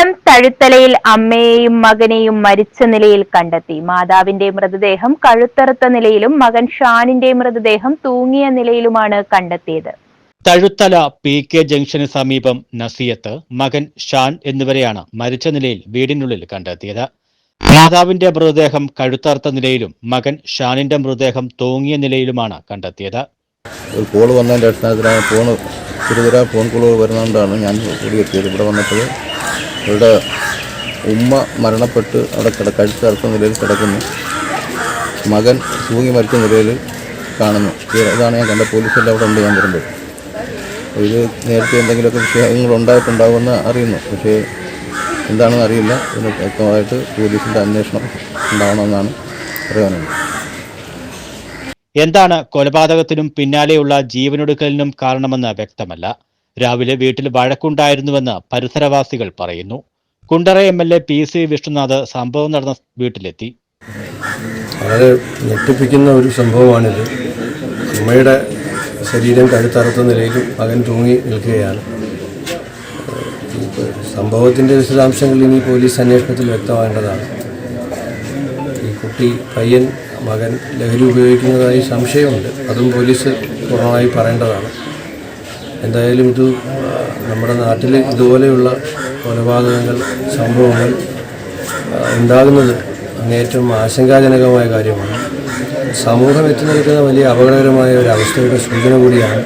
കൊല്ലം തഴുത്തലയിൽ അമ്മയെയും മകനെയും മരിച്ച നിലയിൽ കണ്ടെത്തി. മാതാവിന്റെ മൃതദേഹം കഴുത്തറുത്ത നിലയിലും മകൻ ഷാനിന്റെ മൃതദേഹം തൂങ്ങിയ നിലയിലുമാണ് കണ്ടെത്തിയത്. തഴുത്തല പി കെ ജംഗ്ഷന് സമീപം നസിയത്ത് മകൻ ഷാൻ എന്നിവരെയാണ് മരിച്ച നിലയിൽ വീടിനുള്ളിൽ കണ്ടെത്തിയത്. മാതാവിന്റെ മൃതദേഹം കഴുത്തറുത്ത നിലയിലും മകൻ ഷാനിന്റെ മൃതദേഹം തൂങ്ങിയ നിലയിലുമാണ് കണ്ടെത്തിയത്. ഒരു കോൾ വന്നതിന്റെ അടിസ്ഥാനത്തിലാണ് ഫോൺ ഫോൺ കോൾ വരുന്നതുകൊണ്ടാണ് ഞാൻ കൂടി എത്തിയത്. ഇവിടെ വന്നപ്പോൾ ഇവിടെ ഉമ്മ മരണപ്പെട്ട് അവിടെ കിട കഴുത്ത് അടുത്ത നിലയിൽ കിടക്കുന്നു. മകൻ തൂങ്ങി മരിച്ച നിലയിൽ കാണുന്നു. ഇതാണ് ഞാൻ കണ്ട പോലീസെല്ലാം അവിടെ ഉണ്ട് ഞാൻ വരുമ്പോൾ. ഇത് നേരത്തെ എന്തെങ്കിലുമൊക്കെ വിഷയങ്ങൾ ഉണ്ടായിട്ടുണ്ടാകുമെന്ന് അറിയുന്നു. പക്ഷേ എന്താണെന്ന് അറിയില്ല. ഇതിന് വ്യക്തമായിട്ട് പോലീസിന്റെ അന്വേഷണം ഉണ്ടാവണമെന്നാണ് പറയാനുള്ളത് എന്താണ് കൊലപാതകത്തിനും പിന്നാലെയുള്ള ജീവനൊടുക്കലിനും കാരണമെന്ന് വ്യക്തമല്ല. രാവിലെ വീട്ടിൽ വഴക്കുണ്ടായിരുന്നുവെന്ന് പരിസരവാസികൾ പറയുന്നു. Kundara M L A P C Vishnunath സംഭവം നടന്ന വീട്ടിലെത്തി. വളരെ ഞെട്ടിപ്പിക്കുന്ന ഒരു സംഭവമാണിത്. അമ്മയുടെ ശരീരം കഴുത്തറുത്ത നിലയിൽ മകൻ തൂങ്ങി നിൽക്കുകയാണ്. സംഭവത്തിന്റെ വിശദാംശങ്ങൾ ഇനി പോലീസ് അന്വേഷണത്തിൽ വ്യക്തമാകേണ്ടതാണ് ഈ കുട്ടി പയ്യൻ മകൻ ലഹരി ഉപയോഗിക്കുന്നതായി സംശയമുണ്ട്. അതും പോലീസ് പൂർണമായി പറയേണ്ടതാണ്. എന്തായാലും ഇത് നമ്മുടെ നാട്ടിൽ ഇതുപോലെയുള്ള കൊലപാതകങ്ങൾ സംഭവങ്ങൾ ഉണ്ടാകുന്നത് അങ്ങേറ്റവും ആശങ്കാജനകമായ കാര്യമാണ്. സമൂഹം എത്തി നിൽക്കുന്ന വലിയ അപകടകരമായ ഒരു അവസ്ഥയുടെ സൂചന കൂടിയാണ്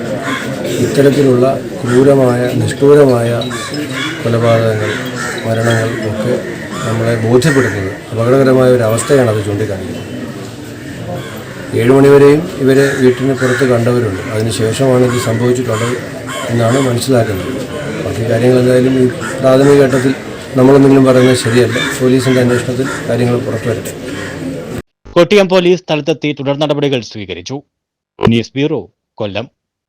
ഇത്തരത്തിലുള്ള ക്രൂരമായ നിഷ്ഠൂരമായ കൊലപാതകങ്ങൾ മരണങ്ങൾ ഒക്കെ നമ്മളെ ബോധ്യപ്പെടുത്തുന്നത്. അപകടകരമായ ഒരു അവസ്ഥയാണ് അത് ചൂണ്ടിക്കാണിക്കുന്നത്. ഏഴുമണിവരെയും ഇവരെ വീട്ടിന് പുറത്ത് കണ്ടവരുണ്ട്. അതിനുശേഷമാണ് ഇത് സംഭവിച്ചിട്ടുള്ളത്. എന്നാണ് മനസ്സിലാക്കുന്നത്. ബാക്കി കാര്യങ്ങൾ എന്തായാലും ഈ പ്രാഥമിക ഘട്ടത്തിൽ നമ്മളെന്തെങ്കിലും പറയുന്നത് ശരിയല്ല. പോലീസിന്റെ അന്വേഷണത്തിൽ കാര്യങ്ങൾ പുറത്തു വരട്ടെ. കൊട്ടിയം പോലീസ് സ്ഥലത്തെത്തി തുടർ നടപടികൾ സ്വീകരിച്ചു. News bureau Kollam.